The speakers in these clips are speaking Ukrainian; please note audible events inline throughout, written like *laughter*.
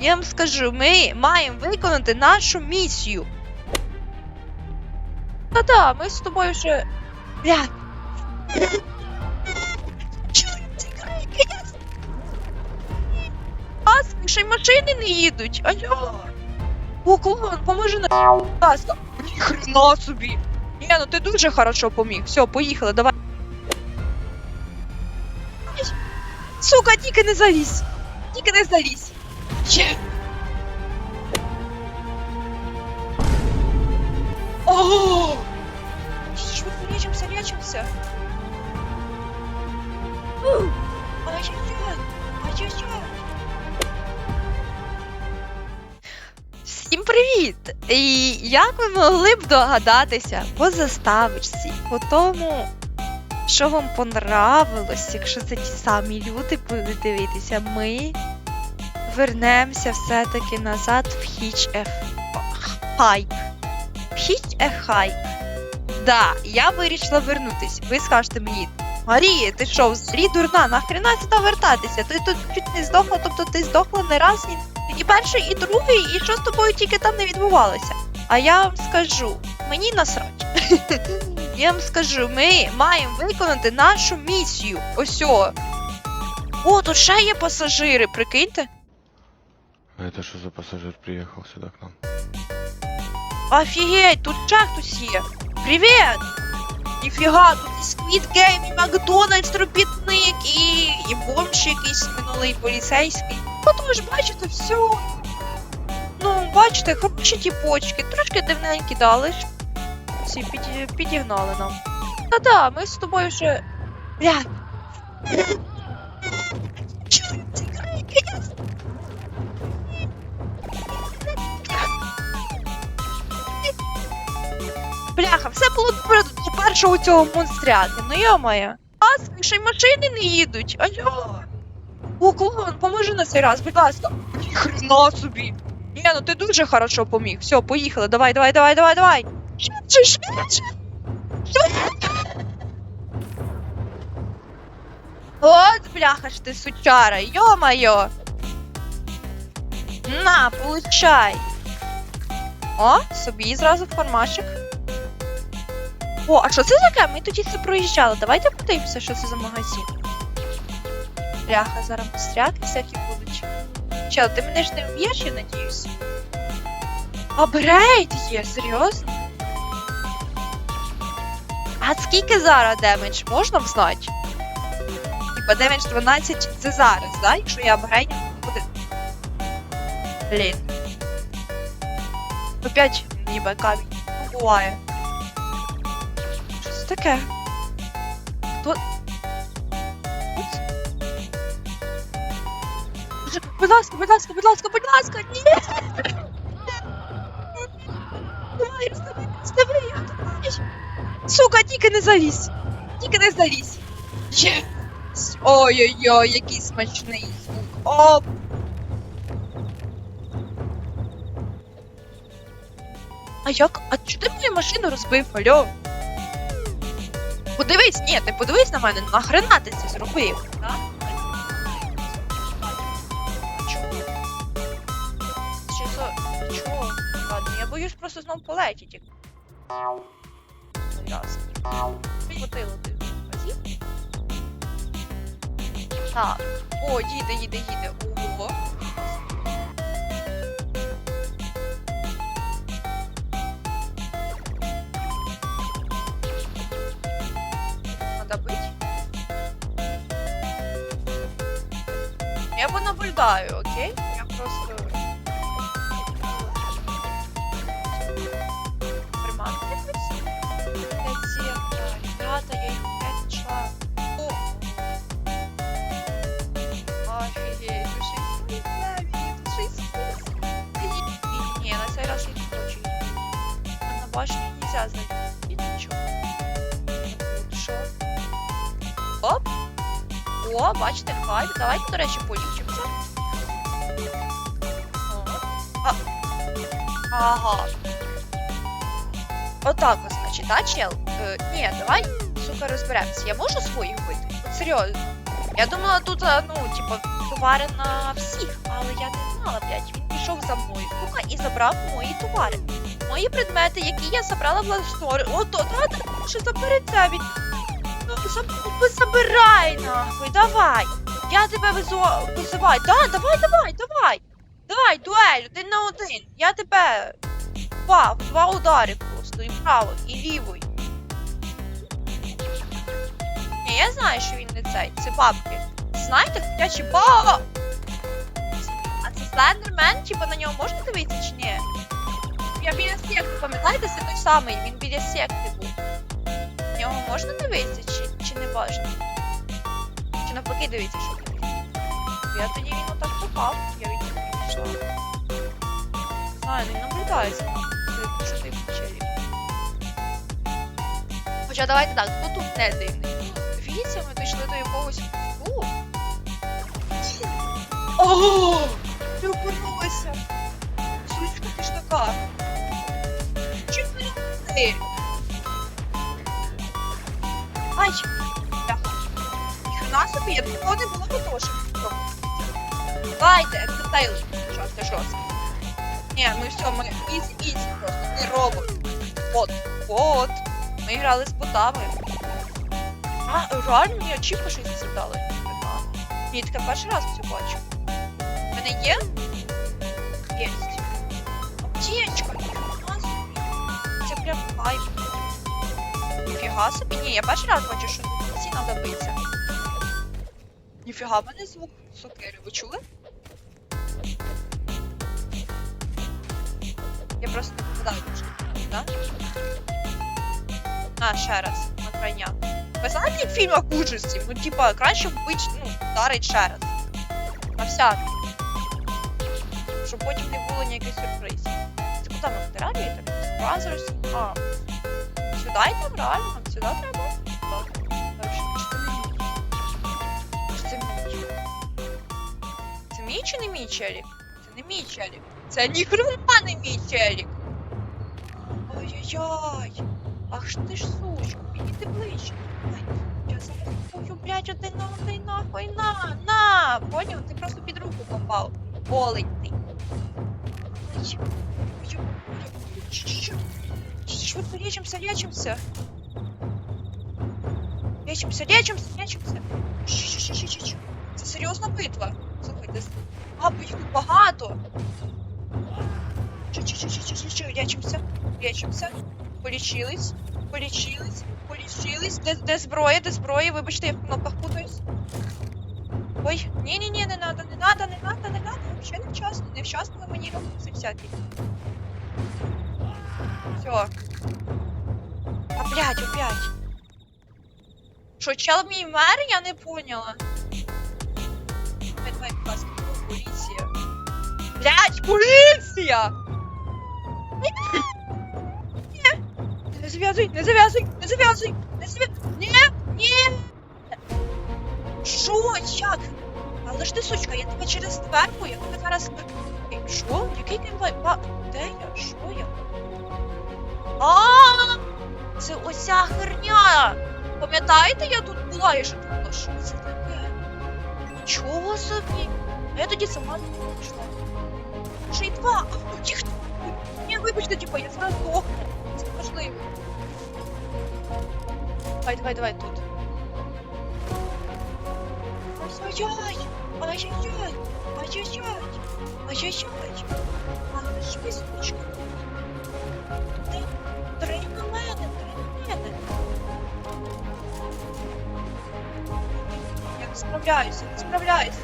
Я вам скажу, ми маємо виконати нашу місію. Та-да, ми з тобою вже. Блядь. Ласка, ще й машини не їдуть. Алло. Уклон, поможи на ласка. Ні хрена собі. Ні, ну ти дуже хорошо поміг. Все, поїхали, давай. Сука, тільки не залізь. Тільки не залізь. Є. О! Швидко річимося, річимося. Ай-яй-яй, ай-яй-яй. Всім привіт! І як ви могли б догадатися по заставочці, по тому, що вам понравилось, якщо це ті самі люди будуть дивитися, ми вернемося все-таки назад в a Hike. В Hitch a Hike. Да, я вирішила вернутись. Ви скажете мені, Марія, ти що, взагалі дурна, нахрена сюди вертатися? Ти тут чуть не здохла, тобто ти здохла не раз і і перший, і другий, і що з тобою тільки там не відбувалося. А я вам скажу, мені насрать. *laughs* я вам скажу, ми маємо виконати нашу місію. Ось. О, тут ще є пасажири, прикиньте. Это что за пассажир приехал сюда к нам? Офігеть, тут є. Привіт! Ніфіга, тут і Squid Game, і Макдональдс робітник, і, і бомж якийсь минулий поліцейський. Ну тож, бачите, все. Ну, бачите, хороші ті почки, трошки дивненькі дали. ж. Всі піді- підігнали нам. Та-да, ми з тобою вже. Блядь. Бляха, все було добре до першого цього монстряти. Ну йомає. Ласка, ще й машини не їдуть. Алло. Уклон, поможи на цей раз, будь ласка. Ні хрена собі. Ні, ну ти дуже хорошо поміг. Все, поїхали. Давай, давай, давай, давай, давай. Швидше, швидше. Швидше. От, бляха ж ти сучара, йо-майо. На, получай. О, собі зразу в кармашек. О, а що це таке? Ми тоді це проїжджали. Давайте подивимося, що це за магазин. Бляха, зараз постряки всякі будуть. Чел, ти мене ж не вб'єш, я надіюсь. Апгрейд є, серйозно? А скільки зараз демедж? Можна взнати? Типа демедж 12 це зараз, да? Якщо я апгрейд, буде. Блін. Опять ніби камінь. Ну, буває. Таке? Хто? Будь ласка, будь ласка, будь ласка, будь ласка, ні! Сука, тільки не залізь! Тільки не залізь! Єс! Ой-ой-ой, який смачний звук. Оп! А як? А чого ти мою машину розбив, алло? Подивись, ні, ти подивись на мене, нахрена ти це зробив, так? Чого? Ладно, я боюсь просто знов полетіти. Ну, ясно. Хватило ти. Так. О, їде, їде, їде. Ого. Я понаблюдаю, окей? Я просто... Приманка якась? Газета. Ребята, я їх нашла. О! Офігеть, ви щось Ні, на цей раз я не хочу. На башні нельзя зайти. О, бачите, хайп. Давайте, до речі, полічимося. А. Ага. Отак ось, значить, да, чел? Е, ні, давай, сука, розберемося. Я можу своїх бити? От серйозно. Я думала, тут, а, ну, типа, товари на всіх, але я не знала, блядь. Він пішов за мною, сука, і забрав мої товари. Мої предмети, які я забрала в лавсторі. Ото, да, да, що забери це від. Ну, Забирай нахуй, давай. Я тебе визиваю. Да, давай, давай, давай. Давай, дуель, один на один. Я тебе два, в два удари просто. І право, і лівою. Ні, я знаю, що він не цей. Це бабки. Знаєте, ходячі ба. А це слендермен, типа на нього можна дивитися чи ні? Я біля секти, пам'ятаєте, це той самий, він біля секти був. На нього можна дивитися чи, чи не можна? Навпаки дивитися, що? Я тоді він отак попав, я від нього пішла. Не знаю, він наблюдається. Хоча давайте так, хто тут не дивний? Дивіться, ми дійшли до якогось фу. О! Ти опорнулася! Сучка, ти ж така. Чим ти? Ай! Бляха. Ніхрена собі, я такого не було готовше. Давайте, ексертайл. Жорстко, жорстко. Ні, ми все, ми ізі, ізі просто, не робимо. От, от. Ми грали з ботами. А, реально мені очівка щось засідали. Ні, таке перший раз це бачу. В мене є? Єсть. Аптечка. Це прям кайф. Ніфіга собі. Ні, я перший раз бачу, що всі треба битися. Ніфіга, мене звук сокири. Ви чули? Я просто не попадаю. Да? А, ще раз, на крайня. Ви знаєте, як в фільмах? Ну, типа, краще вбити, ну, вдарить ще раз. На всяк. Щоб потім не було ніяких сюрпризів. Це куди ми в? Так, зараз. А. Сюди йдемо, реально? Нам сюди треба? Це мій чи не мій челік? Це не мій челік. Це ніхрена не мій челік. Ой-ой-ой. Ах ж ти ж сучка, підійди ближче. Ай, я зараз купую, блядь, один на один нахуй, на, на! Поняв? Ти просто під руку попав. Олень ти. Ай, ой, ой, ой, чш-чш. Швидко лечимся, лечимся. Лечимся, лечимся, лечимся. Щ-щ-щ-щ-щ. Це серйозна битва. Слухайте, з- їх тут багато. Щ-щ-щ-щ-щ-щ. Лечимся, лечимся. Полічились, полічились, полічились. Де, де зброя, де зброя? Вибачте, я в кнопках путаюсь. Ой, ні-ні-ні, не надо, не надо, не надо, не надо. Вообще не вчасно, не вчасно ви мені робите всякі. Все. А, блядь, опять. Що, чел мій мер? Я не поняла. Блядь, поліція! Не зав'язуй, не зав'язуй, не зав'язуй, не зав'язуй. Ні, ні. Що? Як? Але ж ти сучка, я тебе через дверку, я тебе зараз. Що? Який ти Ба- Де я? Що я? А, це оця херня. Пам'ятаєте, я тут була, ж тут була. Що це таке? Нічого собі. А я тоді сама не пішла. Ще й два. А, їх Ні, вибачте, типа, я зараз здохну. Це важливо. Давай, давай, давай тут. Ай-яй-яй! Ай-яй-яй! Ай-яй-яй! Ай-яй-яй! Ви сучка. Три на мене, три на мене. Я не справляюся, не справляюся.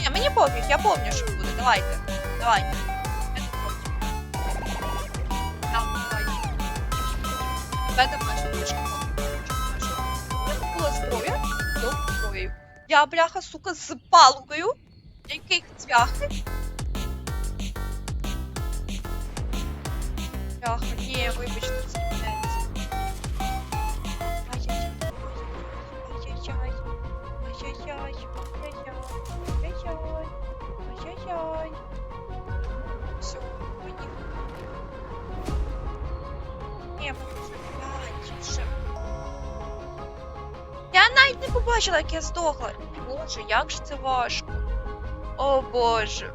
Ні, мені пофіг, я помню, що буде. Давайте. Давайте. Давайте. Я, бляха, сука, з палкою. Яких цвяхи. Бляха, ні, вибачте, навіть не побачила, як я здохла. Боже, як ж це важко. О боже.